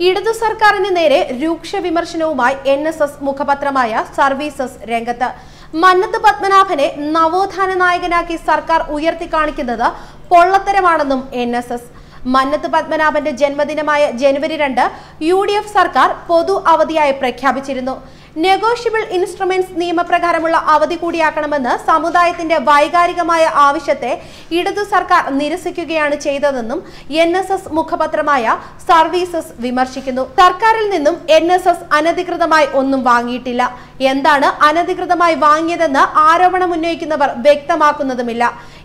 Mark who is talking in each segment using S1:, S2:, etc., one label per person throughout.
S1: ഇടതു സർക്കാരിന് നേരെ രൂക്ഷ വിമർശനവുമായി എൻ എസ് എസ് മുഖപത്രമായ സർവീസസ് രംഗത്ത്. മന്നത്ത് പത്മനാഭനെ നവോത്ഥാന നായകനാക്കി സർക്കാർ ഉയർത്തിക്കാണിക്കുന്നത് പൊള്ളത്തരമാണെന്നും എൻ എസ് എസ്. മന്നത്ത് പത്മനാഭന്റെ ജന്മദിനമായ ജനുവരി രണ്ട് യു ഡി എഫ് സർക്കാർ പൊതു അവധിയായി പ്രഖ്യാപിച്ചിരുന്നു. നെഗോഷ്യബിൾ ഇൻസ്ട്രുമെന്റ്സ് നിയമപ്രകാരമുള്ള അവധി കൂടിയാക്കണമെന്ന് സമുദായത്തിന്റെ വൈകാരികമായ ആവശ്യത്തെ ഇടതു സർക്കാർ നിരസിക്കുകയാണ് ചെയ്തതെന്നും എൻ എസ് എസ് മുഖപത്രമായ സർവീസസ് വിമർശിക്കുന്നു. സർക്കാരിൽ നിന്നും എൻ എസ് എസ് അനധികൃതമായി ഒന്നും വാങ്ങിയിട്ടില്ല. എന്താണ് അനധികൃതമായി വാങ്ങിയതെന്ന് ആരോപണം ഉന്നയിക്കുന്നവർ വ്യക്തമാക്കുന്നതുമില്ല.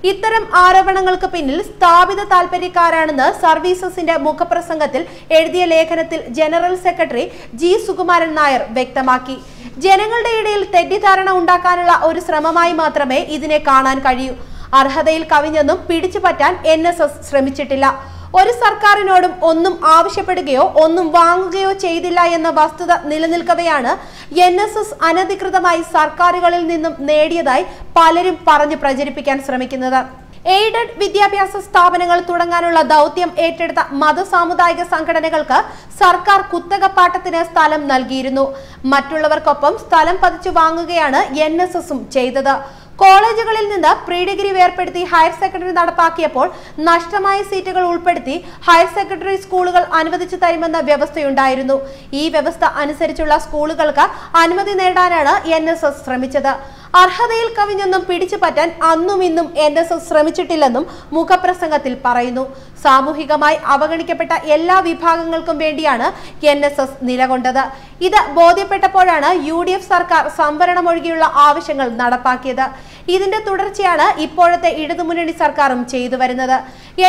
S1: ഇത്തരം ആരോപണങ്ങൾക്ക് പിന്നിൽ സ്ഥാപിത താൽപര്യക്കാരാണെന്ന് സർവീസസിന്റെ മുഖപ്രസംഗത്തിൽ എഴുതിയ ലേഖനത്തിൽ general secretary G Sukumaran Nair വ്യക്തമാക്കി. ജനങ്ങളുടെ ഇടയിൽ തെറ്റിദ്ധാരണ ഉണ്ടാക്കാനുള്ള ഒരു ശ്രമമായി മാത്രമേ ഇതിനെ കാണാൻ കഴിയൂ. അർഹതയിൽ കവിഞ്ഞെന്നും പിടിച്ചു പറ്റാൻ എൻ ശ്രമിച്ചിട്ടില്ല. ഒരു സർക്കാരിനോടും ഒന്നും ആവശ്യപ്പെടുകയോ ഒന്നും വാങ്ങുകയോ ചെയ്തില്ല എന്ന വസ്തുത നിലനിൽക്കവെയാണ് എൻ എസ് എസ് അനധികൃതമായി സർക്കാരുകളിൽ നിന്നും നേടിയതായി പലരും പറഞ്ഞു പ്രചരിപ്പിക്കാൻ ശ്രമിക്കുന്നത്. എയ്ഡഡ് വിദ്യാഭ്യാസ സ്ഥാപനങ്ങൾ തുടങ്ങാനുള്ള ദൗത്യം ഏറ്റെടുത്ത മതസാമുദായിക സംഘടനകൾക്ക് സർക്കാർ കുത്തകപ്പാട്ടത്തിന് സ്ഥലം നൽകിയിരുന്നു. മറ്റുള്ളവർക്കൊപ്പം സ്ഥലം പതിച്ചു വാങ്ങുകയാണ് എൻ ചെയ്തത്. കോളേജുകളിൽ നിന്ന് പ്രീ ഡിഗ്രി വേർപ്പെടുത്തി ഹയർ സെക്കൻഡറി നടപ്പാക്കിയപ്പോൾ നഷ്ടമായ സീറ്റുകൾ ഉൾപ്പെടുത്തി ഹയർ സെക്കൻഡറി സ്കൂളുകൾ അനുവദിച്ചു തരുമെന്ന വ്യവസ്ഥയുണ്ടായിരുന്നു. ഈ വ്യവസ്ഥ അനുസരിച്ചുള്ള സ്കൂളുകൾക്ക് അനുമതി നേടാനാണ് എൻ ശ്രമിച്ചത്. അർഹതയിൽ കവിഞ്ഞൊന്നും പിടിച്ചു പറ്റാൻ അന്നും ഇന്നും എൻ എസ് എസ് ശ്രമിച്ചിട്ടില്ലെന്നും മുഖപ്രസംഗത്തിൽ പറയുന്നു. സാമൂഹികമായി അവഗണിക്കപ്പെട്ട എല്ലാ വിഭാഗങ്ങൾക്കും വേണ്ടിയാണ് എൻ എസ് എസ് നിലകൊണ്ടത്. ഇത് ബോധ്യപ്പെട്ടപ്പോഴാണ് യു ഡി എഫ് സർക്കാർ സംവരണമൊഴികെയുള്ള ആവശ്യങ്ങൾ നടപ്പാക്കിയത്. ഇതിന്റെ തുടർച്ചയാണ് ഇപ്പോഴത്തെ ഇടതുമുന്നണി സർക്കാരും ചെയ്തു വരുന്നത്.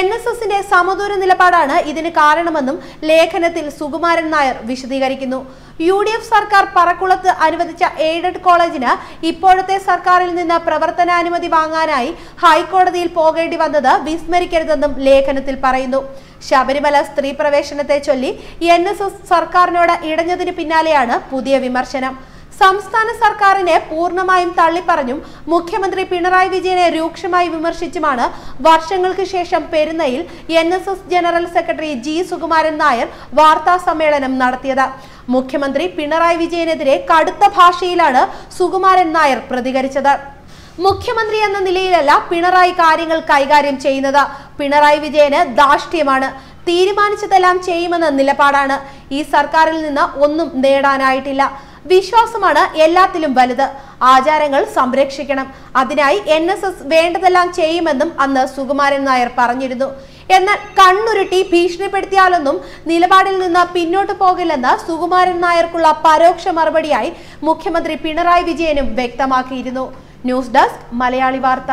S1: എൻ എസ് എസിന്റെ സമദൂര നിലപാടാണ് ഇതിന് കാരണമെന്നും ലേഖനത്തിൽ സുകുമാരൻ നായർ വിശദീകരിക്കുന്നു. യു ഡി എഫ് സർക്കാർ പറക്കുളത്ത് അനുവദിച്ച എയ്ഡഡ് കോളേജിന് ഇപ്പോഴത്തെ സർക്കാരിൽ നിന്ന് പ്രവർത്തനാനുമതി വാങ്ങാനായി ഹൈക്കോടതിയിൽ പോകേണ്ടി വന്നത് വിസ്മരിക്കരുതെന്നും ലേഖനത്തിൽ പറയുന്നു. ശബരിമല സ്ത്രീ പ്രവേശനത്തെ ചൊല്ലി എൻ സർക്കാരിനോട് ഇടഞ്ഞതിന് പിന്നാലെയാണ് പുതിയ വിമർശനം. സംസ്ഥാന സർക്കാരിനെ പൂർണമായും തള്ളിപ്പറഞ്ഞും മുഖ്യമന്ത്രി പിണറായി വിജയനെ രൂക്ഷമായി വിമർശിച്ചുമാണ് വർഷങ്ങൾക്ക് ശേഷം പെരുന്നയിൽ N general secretary G Sukumaran Nair വാർത്താ സമ്മേളനം നടത്തിയത്. മുഖ്യമന്ത്രി പിണറായി വിജയനെതിരെ കടുത്ത ഭാഷയിലാണ് സുകുമാരൻ നായർ പ്രതികരിച്ചത്. മുഖ്യമന്ത്രി എന്ന നിലയിലല്ല പിണറായി കാര്യങ്ങൾ കൈകാര്യം ചെയ്യുന്നത്. പിണറായി വിജയന് ദാഷ്ട്യമാണ് തീരുമാനിച്ചതെല്ലാം ചെയ്യുമെന്ന നിലപാടാണ്. ഈ സർക്കാരിൽ നിന്ന് ഒന്നും നേടാനായിട്ടില്ല. വിശ്വാസമാണ് എല്ലാത്തിലും വലുത്. ആചാരങ്ങൾ സംരക്ഷിക്കണം. അതിനായി എൻ എസ് എസ് വേണ്ടതെല്ലാം ചെയ്യുമെന്നും അന്ന് സുകുമാരൻ നായർ പറഞ്ഞിരുന്നു. എന്നാൽ കണ്ണുരുട്ടി ഭീഷണിപ്പെടുത്തിയാലൊന്നും നിലപാടിൽ നിന്ന് പിന്നോട്ട് പോകില്ലെന്ന് സുകുമാരൻ നായർക്കുള്ള പരോക്ഷ മറുപടിയായി മുഖ്യമന്ത്രി പിണറായി വിജയനും വ്യക്തമാക്കിയിരുന്നു. ന്യൂസ് ഡെസ്ക് മലയാളി വാർത്ത.